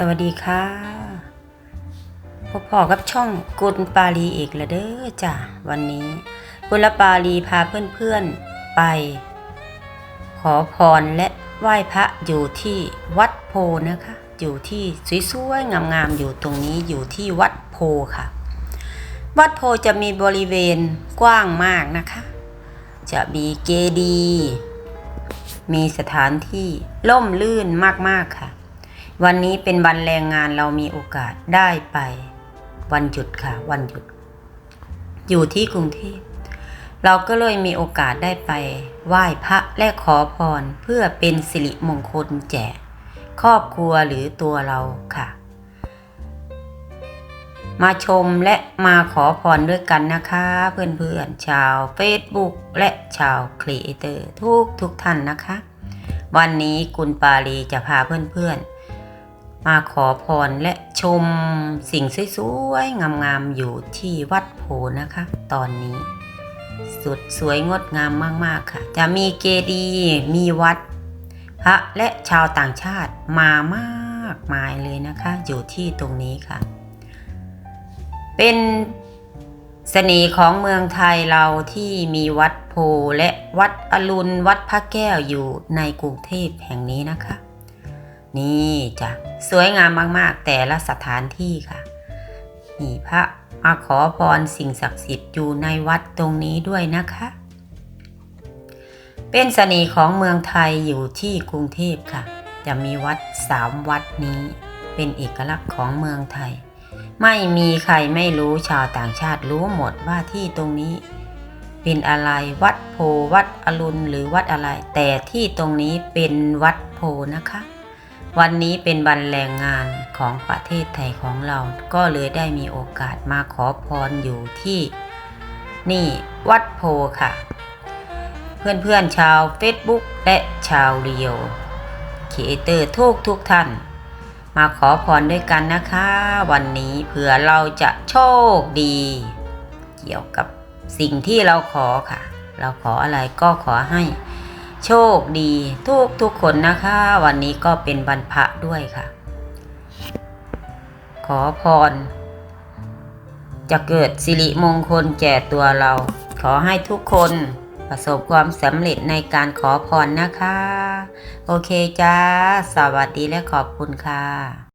สวัสดีค่ะพบพอกับช่องกุลปาลีอีกแล้วเด้อจ้ะวันนี้กุลปาลีพาเพื่อนๆไป ขอพรและไหว้พระอยู่ที่วัดโพนะคะ อยู่ที่สวยๆงามๆอยู่ตรงนี้อยู่ที่วัดโพค่ะ วัดโพจะมีบริเวณกว้างมากนะคะ จะมีเจดี มีสถานที่ล่มลื่นมากๆค่ะ วันนี้เป็นวันแรงงานเรามีโอกาสได้ไป วันหยุดค่ะ วันหยุด อยู่ที่กรุงเทพเราก็เลยมีโอกาสได้ไป ไหว้พระและขอพรเพื่อเป็นสิริมงคลแจกครอบครัวหรือตัวเราค่ะ มาชมและมาขอพรด้วยกันนะคะ เพื่อนๆชาว Facebook และชาวครีเอเตอร์ทุกทุกท่านนะคะ วันนี้กุลปาลีจะพาเพื่อนๆ มาขอพรและชมสิ่งสวยๆ งามๆ อยู่ที่วัดโพนะคะ ตอนนี้สุดสวยงดงามมากๆค่ะ จะมีเกดีย์มีวัด พระและชาวต่างชาติมามากมายเลยนะคะ อยู่ที่ตรงนี้ค่ะ เป็นเสน่ห์ของเมืองไทยเราที่มีวัดโพและวัดอรุณวัดพระแก้วอยู่ในกรุงเทพแห่งนี้นะคะ นี่จ้ะสวยงามมาก ๆ แต่ละสถานที่ค่ะมีพระมาขอพรสิ่งศักดิ์สิทธิ์อยู่ในวัดตรงนี้ด้วยนะคะ เป็นเสน่ห์ของเมืองไทยอยู่ที่กรุงเทพค่ะ จะมีวัดสามวัดนี้ เป็นเอกลักษณ์ของเมืองไทย ไม่มีใครไม่รู้ชาวต่างชาติรู้หมดว่าที่ตรงนี้เป็นอะไรวัดโพวัดอรุณหรือวัดอะไร แต่ที่ตรงนี้เป็นวัดโพนะคะ วันนี้เป็นวันแรงงานของประเทศไทยของเรา ก็เลยได้มีโอกาสมาขอพรอยู่ที่ นี่วัดโพค่ะ เพื่อนๆชาว Facebook และชาวเรียวครีเอเตอร์ทุกทุกท่าน มาขอพรด้วยกันนะคะ วันนี้เผื่อเราจะโชคดี เกี่ยวกับสิ่งที่เราขอค่ะ เราขออะไรก็ขอให้ โชคดีทุกทุกคนนะคะ วันนี้ก็เป็นวันพระด้วยค่ะ ขอพร จะเกิดสิริมงคลแก่ตัวเรา ขอให้ทุกคนประสบความสำเร็จในการขอพรนะคะ โอเคจ้า สวัสดีและขอบคุณค่ะ